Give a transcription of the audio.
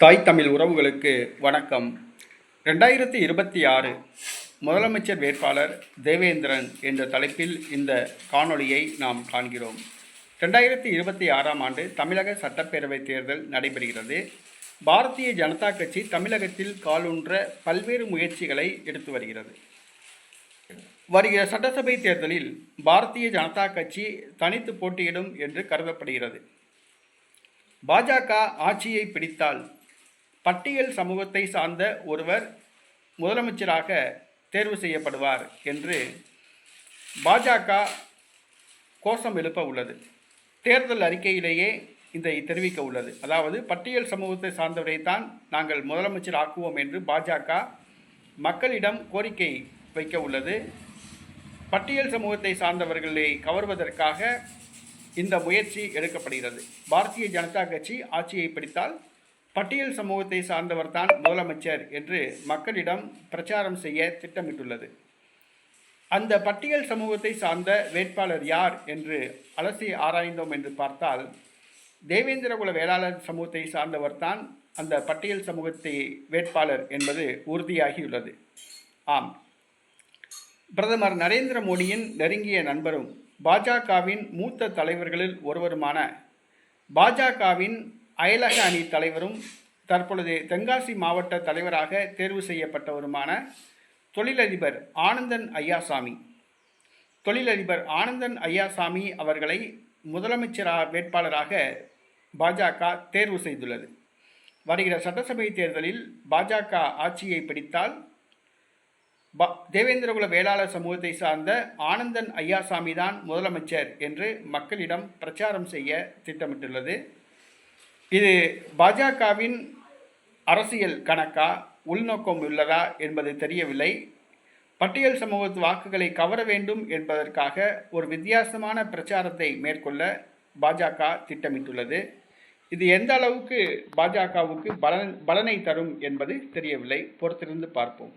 தாய் தமிழ் உறவுகளுக்கு வணக்கம். ரெண்டாயிரத்தி இருபத்தி ஆறு முதலமைச்சர் வேட்பாளர் தேவேந்திரன் என்ற தலைப்பில் இந்த காணொளியை நாம் காண்கிறோம். ரெண்டாயிரத்தி இருபத்தி ஆறாம் ஆண்டு தமிழக சட்டப்பேரவை தேர்தல் நடைபெறுகிறது. பாரதிய ஜனதா கட்சி தமிழகத்தில் காலூன்ற பல்வேறு முயற்சிகளை எடுத்து வருகிறது. வருகிற சட்டசபை தேர்தலில் பாரதிய ஜனதா கட்சி தனித்து போட்டியிடும் என்று கருதப்படுகிறது. பாஜக ஆட்சியை பிடித்தால் பட்டியல் சமூகத்தை சார்ந்த ஒருவர் முதலமைச்சராக தேர்வு செய்யப்படுவார் என்று பாஜக கோஷம் எழுப்ப உள்ளது. தேர்தல் அறிக்கையிலேயே இதை தெரிவிக்க உள்ளது. அதாவது பட்டியல் சமூகத்தை சார்ந்தவரை தான் நாங்கள் முதலமைச்சர் ஆக்குவோம் என்று பாஜக மக்களிடம் கோரிக்கை வைக்க உள்ளது. பட்டியல் சமூகத்தை சார்ந்தவர்களை கவர்வதற்காக இந்த முயற்சி எடுக்கப்படுகிறது. பாரதிய ஜனதா கட்சி ஆட்சியை பிடித்தால் பட்டியல் சமூகத்தை சார்ந்தவர் தான் முதலமைச்சர் என்று மக்களிடம் பிரச்சாரம் செய்ய திட்டமிட்டுள்ளது. அந்த பட்டியல் சமூகத்தை சார்ந்த வேட்பாளர் யார் என்று அலசி ஆராய்ந்தோம் என்று பார்த்தால் தேவேந்திரகுல வேளாளர் சமூகத்தை சார்ந்தவர் தான் அந்த பட்டியல் சமூகத்தை வேட்பாளர் என்பது உறுதியாகியுள்ளது. ஆம். பிரதமர் நரேந்திர மோடியின் நெருங்கிய நண்பரும் பாஜகவின் மூத்த தலைவர்களில் ஒருவருமான பாஜகவின் அயலக அணி தலைவரும் தற்பொழுது தென்காசி மாவட்ட தலைவராக தேர்வு செய்யப்பட்டவருமான தொழிலதிபர் ஆனந்தன் ஐயாசாமி. தொழிலதிபர் ஆனந்தன் ஐயாசாமி அவர்களை முதலமைச்சராக வேட்பாளராக பாஜக தேர்வு செய்துள்ளது. வருகிற சட்டசபை தேர்தலில் பாஜக ஆட்சியை பிடித்தால் ப தேவேந்திரகுல வேளாளர் சமூகத்தை சார்ந்த ஆனந்தன் ஐயாசாமி தான் முதலமைச்சர் என்று மக்களிடம் பிரச்சாரம் செய்ய திட்டமிட்டுள்ளது. இது பாஜகவின் அரசியல் கணக்கா உள்நோக்கம் உள்ளதா என்பது தெரியவில்லை. பட்டியல் சமூகத்து வாக்குகளை கவர வேண்டும் என்பதற்காக ஒரு வித்தியாசமான பிரச்சாரத்தை மேற்கொள்ள பாஜக திட்டமிட்டுள்ளது. இது எந்த அளவுக்கு பாஜகவுக்கு பலன் பலனை தரும் என்பது தெரியவில்லை. பொறுத்திருந்து பார்ப்போம்.